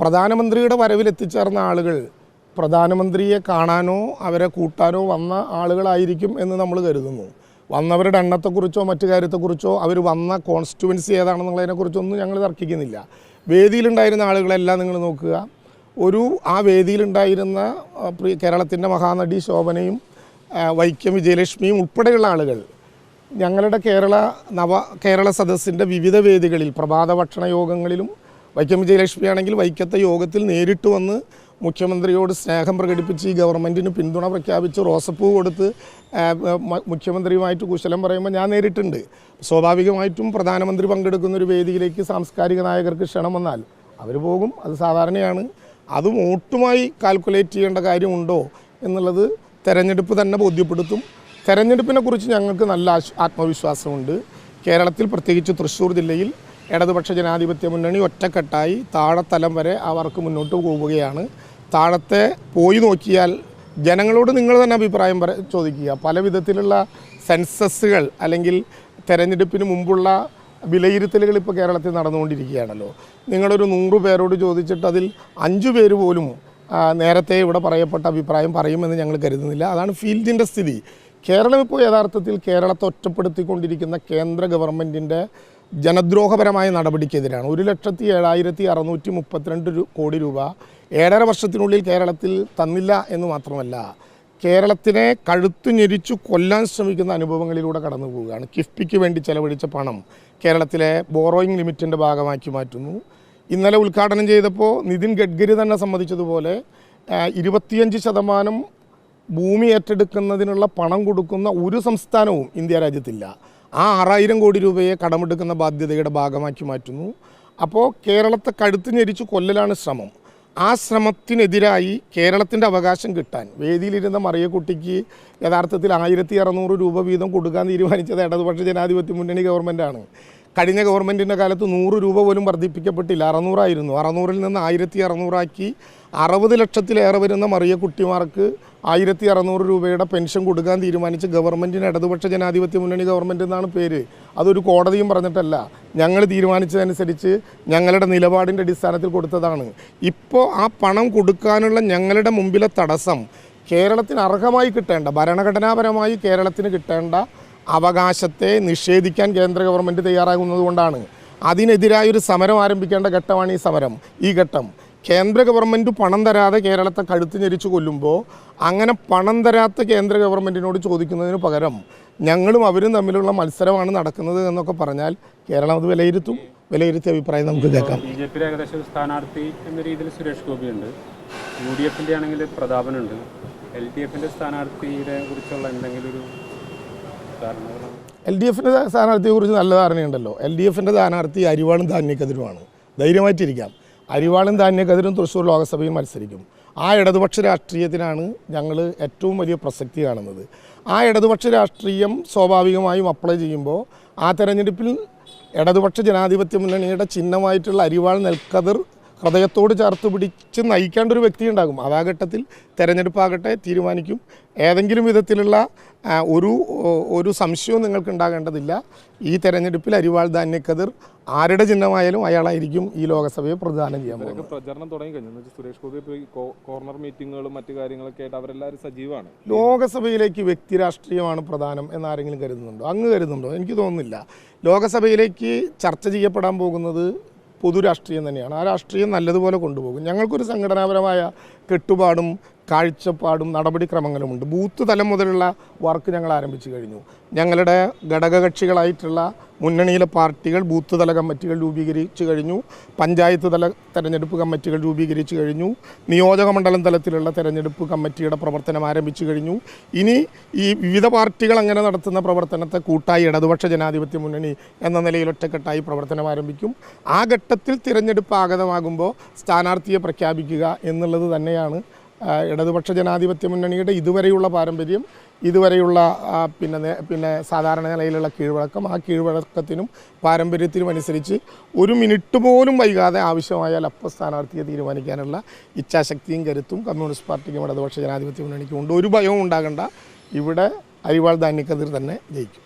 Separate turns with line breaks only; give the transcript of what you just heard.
പ്രധാനമന്ത്രിയുടെ വരവിലെത്തിച്ചേർന്ന ആളുകൾ പ്രധാനമന്ത്രിയെ കാണാനോ അവരെ കൂട്ടാനോ വന്ന ആളുകളായിരിക്കും എന്ന് നമ്മൾ കരുതുന്നു വന്നവരുടെ എണ്ണത്തെക്കുറിച്ചോ മറ്റു കാര്യത്തെക്കുറിച്ചോ അവർ വന്ന കോൺസ്റ്റുവൻസി ഏതാണെന്നുള്ളതിനെക്കുറിച്ചൊന്നും ഞങ്ങൾ തർക്കിക്കുന്നില്ല വേദിയിലുണ്ടായിരുന്ന ആളുകളെല്ലാം നിങ്ങൾ നോക്കുക ഒരു ആ വേദിയിലുണ്ടായിരുന്ന കേരളത്തിൻ്റെ മഹാനടി ശോഭനയും വൈക്കം വിജയലക്ഷ്മിയും ഉൾപ്പെടെയുള്ള ആളുകൾ ഞങ്ങളുടെ കേരള നവ കേരള സദസ്സിൻ്റെ വിവിധ വേദികളിൽ പ്രഭാത ഭക്ഷണ യോഗങ്ങളിലും വൈക്കം വിജയലക്ഷ്മി ആണെങ്കിൽ വൈക്കത്തെ യോഗത്തിൽ നേരിട്ട് വന്ന് മുഖ്യമന്ത്രിയോട് സ്നേഹം പ്രകടിപ്പിച്ച് ഈ ഗവൺമെൻറ്റിന് പിന്തുണ പ്രഖ്യാപിച്ച് റോസപ്പൂ കൊടുത്ത് മുഖ്യമന്ത്രിയുമായിട്ട് കുശലം പറയുമ്പോൾ ഞാൻ നേരിട്ടുണ്ട് സ്വാഭാവികമായിട്ടും പ്രധാനമന്ത്രി പങ്കെടുക്കുന്ന ഒരു വേദിയിലേക്ക് സാംസ്കാരിക നായകർക്ക് ക്ഷണം വന്നാൽ അവർ പോകും അത് സാധാരണയാണ് അത് ഒട്ടുമായി കാൽക്കുലേറ്റ് ചെയ്യേണ്ട കാര്യമുണ്ടോ എന്നുള്ളത് തെരഞ്ഞെടുപ്പ് തന്നെ ബോധ്യപ്പെടുത്തും തെരഞ്ഞെടുപ്പിനെക്കുറിച്ച് ഞങ്ങൾക്ക് നല്ല ആത്മവിശ്വാസമുണ്ട് കേരളത്തിൽ പ്രത്യേകിച്ച് തൃശ്ശൂർ ജില്ലയിൽ ഇടതുപക്ഷ ജനാധിപത്യ മുന്നണി ഒറ്റക്കെട്ടായി താഴെത്തലം വരെ അവർക്ക് മുന്നോട്ട് പോവുകയാണ് താഴത്തെ പോയി നോക്കിയാൽ ജനങ്ങളോട് നിങ്ങൾ തന്നെ അഭിപ്രായം ചോദിക്കുക പല വിധത്തിലുള്ള സെൻസസുകൾ അല്ലെങ്കിൽ തെരഞ്ഞെടുപ്പിന് മുമ്പുള്ള വിലയിരുത്തലുകൾ ഇപ്പോൾ കേരളത്തിൽ നടന്നുകൊണ്ടിരിക്കുകയാണല്ലോ നിങ്ങളൊരു നൂറ് പേരോട് ചോദിച്ചിട്ട് അതിൽ അഞ്ചു പേര് പോലും നേരത്തെ ഇവിടെ പറയപ്പെട്ട അഭിപ്രായം പറയുമെന്ന് ഞങ്ങൾ കരുതുന്നില്ല അതാണ് ഫീൽഡിൻ്റെ സ്ഥിതി കേരളം ഇപ്പോൾ യഥാർത്ഥത്തിൽ കേരളത്തെ ഒറ്റപ്പെടുത്തിക്കൊണ്ടിരിക്കുന്ന കേന്ദ്ര ഗവൺമെൻറ്റിൻ്റെ ജനദ്രോഹപരമായ നടപടിക്കെതിരാണ് ഒരു ലക്ഷത്തി ഏഴായിരത്തി അറുന്നൂറ്റി മുപ്പത്തിരണ്ട് കോടി രൂപ ഏഴര വർഷത്തിനുള്ളിൽ കേരളത്തിൽ തന്നില്ല എന്ന് മാത്രമല്ല കേരളത്തിനെ കഴുത്തു ഞെരിച്ചു കൊല്ലാൻ ശ്രമിക്കുന്ന അനുഭവങ്ങളിലൂടെ കടന്നു പോവുകയാണ് കിഫ്ബിക്ക് വേണ്ടി ചെലവഴിച്ച പണം കേരളത്തിലെ ബോറോയിങ് ലിമിറ്റിൻ്റെ ഭാഗമാക്കി മാറ്റുന്നു ഇന്നലെ ഉദ്ഘാടനം ചെയ്തപ്പോൾ നിതിൻ ഗഡ്കരി തന്നെ സംബന്ധിച്ചതുപോലെ ഇരുപത്തിയഞ്ച് ശതമാനം ഭൂമി ഏറ്റെടുക്കുന്നതിനുള്ള പണം കൊടുക്കുന്ന ഒരു സംസ്ഥാനവും ഇന്ത്യ രാജ്യത്തില്ല ആ ആറായിരം കോടി രൂപയെ കടമെടുക്കുന്ന ബാധ്യതയുടെ ഭാഗമാക്കി മാറ്റുന്നു അപ്പോൾ കേരളത്തെ കഴുത്ത് ഞെരിച്ച് കൊല്ലലാണ് ശ്രമം ആ ശ്രമത്തിനെതിരായി കേരളത്തിൻ്റെ അവകാശം കിട്ടാൻ വേദിയിലിരുന്ന മറിയക്കുട്ടിക്ക് യഥാർത്ഥത്തിൽ ആയിരത്തി അറുന്നൂറ് രൂപ വീതം കൊടുക്കാൻ തീരുമാനിച്ചത് ഇടതുപക്ഷ ജനാധിപത്യ മുന്നണി ഗവൺമെൻറ്റാണ് കഴിഞ്ഞ ഗവൺമെൻറ്റിൻ്റെ കാലത്ത് നൂറ് രൂപ പോലും വർദ്ധിപ്പിക്കപ്പെട്ടില്ല അറുന്നൂറായിരുന്നു അറുന്നൂറിൽ നിന്ന് ആയിരത്തി അറുന്നൂറാക്കി അറുപത് ലക്ഷത്തിലേറെ വരുന്ന മറിയ കുട്ടിമാർക്ക് ആയിരത്തി അറുന്നൂറ് രൂപയുടെ പെൻഷൻ കൊടുക്കാൻ തീരുമാനിച്ച ഗവൺമെൻറ്റിന് ഇടതുപക്ഷ ജനാധിപത്യ മുന്നണി ഗവൺമെൻറ് എന്നാണ് പേര് അതൊരു കോടതിയും പറഞ്ഞിട്ടല്ല ഞങ്ങൾ തീരുമാനിച്ചതനുസരിച്ച് ഞങ്ങളുടെ നിലപാടിൻ്റെ അടിസ്ഥാനത്തിൽ കൊടുത്തതാണ് ഇപ്പോൾ ആ പണം കൊടുക്കാനുള്ള ഞങ്ങളുടെ മുമ്പിലെ തടസ്സം കേരളത്തിന് അർഹമായി കിട്ടേണ്ട ഭരണഘടനാപരമായി കേരളത്തിന് കിട്ടേണ്ട അവകാശത്തെ നിഷേധിക്കാൻ കേന്ദ്ര ഗവൺമെൻറ് തയ്യാറാകുന്നതുകൊണ്ടാണ് ഒരു സമരം ആരംഭിക്കേണ്ട ഘട്ടമാണ് ഈ സമരം ഈ ഘട്ടം കേന്ദ്ര ഗവൺമെൻറ് പണം തരാതെ കേരളത്തെ കഴുത്ത് ഞെരിച്ചു കൊല്ലുമ്പോൾ അങ്ങനെ പണം തരാത്ത കേന്ദ്ര ഗവൺമെൻറ്റിനോട് ചോദിക്കുന്നതിന് പകരം ഞങ്ങളും അവരും തമ്മിലുള്ള മത്സരമാണ് നടക്കുന്നത് എന്നൊക്കെ പറഞ്ഞാൽ കേരളം അത് വിലയിരുത്തും വിലയിരുത്തിയ അഭിപ്രായം നമുക്ക് കേൾക്കാം
ബി ജെ പി ഏകദേശം സ്ഥാനാർത്ഥി എന്ന രീതിയിൽ സുരേഷ് ഗോപിയുണ്ട് യു ഡി എഫിൻ്റെ ആണെങ്കിൽ പ്രതാപനുണ്ട് എൽ ഡി എഫിൻ്റെ സ്ഥാനാർത്ഥിയെ കുറിച്ചുള്ള എന്തെങ്കിലും ഒരു
എൽ ഡി എഫിൻ്റെ കുറിച്ച് നല്ല ധാരണയുണ്ടല്ലോ എൽ ഡി എഫിൻ്റെ സ്ഥാനാർത്ഥി അരിവാളും ധാന്യക്കതിരുമാണ് ധൈര്യമായിട്ടിരിക്കാം അരിവാളും ധാന്യക്കതിരും തൃശ്ശൂർ ലോകസഭയിൽ മത്സരിക്കും ആ ഇടതുപക്ഷ രാഷ്ട്രീയത്തിനാണ് ഞങ്ങൾ ഏറ്റവും വലിയ പ്രസക്തി കാണുന്നത് ആ ഇടതുപക്ഷ രാഷ്ട്രീയം സ്വാഭാവികമായും അപ്ലൈ ചെയ്യുമ്പോൾ ആ തെരഞ്ഞെടുപ്പിൽ ഇടതുപക്ഷ ജനാധിപത്യ മുന്നണിയുടെ ചിഹ്നമായിട്ടുള്ള അരിവാൾ നെൽക്കതിർ ഹൃദയത്തോട് ചേർത്ത് പിടിച്ച് നയിക്കേണ്ട ഒരു വ്യക്തി ഉണ്ടാകും അതാ ഘട്ടത്തിൽ തിരഞ്ഞെടുപ്പാകട്ടെ തീരുമാനിക്കും ഏതെങ്കിലും വിധത്തിലുള്ള ഒരു ഒരു സംശയവും നിങ്ങൾക്ക് ഉണ്ടാകേണ്ടതില്ല ഈ തെരഞ്ഞെടുപ്പിൽ അരിവാൾ ധാന്യക്കതിർ ആരുടെ ചിഹ്നമായാലും അയാളായിരിക്കും ഈ ലോകസഭയെ പ്രധാനം ചെയ്യാൻ
പോകുന്നത് പ്രചരണം തുടങ്ങി കഴിഞ്ഞു സുരേഷ് ഗോപി കോർണർ മീറ്റിങ്ങുകളും മറ്റു കാര്യങ്ങളൊക്കെ ആയിട്ട് അവരെല്ലാവരും സജീവമാണ്
ലോകസഭയിലേക്ക് വ്യക്തി രാഷ്ട്രീയമാണ് പ്രധാനം എന്നാരെങ്കിലും കരുതുന്നുണ്ടോ അങ്ങ് കരുതുന്നുണ്ടോ എനിക്ക് തോന്നുന്നില്ല ലോകസഭയിലേക്ക് ചർച്ച ചെയ്യപ്പെടാൻ പോകുന്നത് പൊതു രാഷ്ട്രീയം തന്നെയാണ് ആ രാഷ്ട്രീയം നല്ലതുപോലെ കൊണ്ടുപോകും ഞങ്ങൾക്കൊരു സംഘടനാപരമായ കെട്ടുപാടും കാഴ്ചപ്പാടും നടപടിക്രമങ്ങളുമുണ്ട് ബൂത്ത് തലം മുതലുള്ള വർക്ക് ഞങ്ങൾ ആരംഭിച്ചു കഴിഞ്ഞു ഞങ്ങളുടെ ഘടകകക്ഷികളായിട്ടുള്ള മുന്നണിയിലെ പാർട്ടികൾ ബൂത്ത് തല കമ്മിറ്റികൾ രൂപീകരിച്ചു കഴിഞ്ഞു പഞ്ചായത്ത് തല തെരഞ്ഞെടുപ്പ് കമ്മിറ്റികൾ രൂപീകരിച്ചു കഴിഞ്ഞു നിയോജക മണ്ഡലം തലത്തിലുള്ള തെരഞ്ഞെടുപ്പ് കമ്മിറ്റിയുടെ പ്രവർത്തനം ആരംഭിച്ചു കഴിഞ്ഞു ഇനി ഈ വിവിധ പാർട്ടികൾ അങ്ങനെ നടത്തുന്ന പ്രവർത്തനത്തെ കൂട്ടായി ഇടതുപക്ഷ ജനാധിപത്യ മുന്നണി എന്ന നിലയിൽ ഒറ്റക്കെട്ടായി പ്രവർത്തനം ആരംഭിക്കും ആ ഘട്ടത്തിൽ തിരഞ്ഞെടുപ്പ് ആഗതമാകുമ്പോൾ സ്ഥാനാർത്ഥിയെ പ്രഖ്യാപിക്കുക എന്നുള്ളത് തന്നെയാണ് ഇടതുപക്ഷ ജനാധിപത്യ മുന്നണിയുടെ ഇതുവരെയുള്ള പാരമ്പര്യം ഇതുവരെയുള്ള പിന്നെ പിന്നെ സാധാരണ നിലയിലുള്ള കീഴ്വഴക്കം ആ കീഴ്വഴക്കത്തിനും പാരമ്പര്യത്തിനും അനുസരിച്ച് ഒരു മിനിറ്റ് പോലും വൈകാതെ ആവശ്യമായാൽ അപ്പോൾ സ്ഥാനാർത്ഥിയെ തീരുമാനിക്കാനുള്ള ഇച്ഛാശക്തിയും കരുത്തും കമ്മ്യൂണിസ്റ്റ് പാർട്ടിക്കും ഇടതുപക്ഷ ജനാധിപത്യ മുന്നണിക്കും ഉണ്ട് ഒരു ഭയവും ഉണ്ടാകേണ്ട ഇവിടെ അരിവാൾ ധാന്യക്കതിർ തന്നെ ജയിക്കും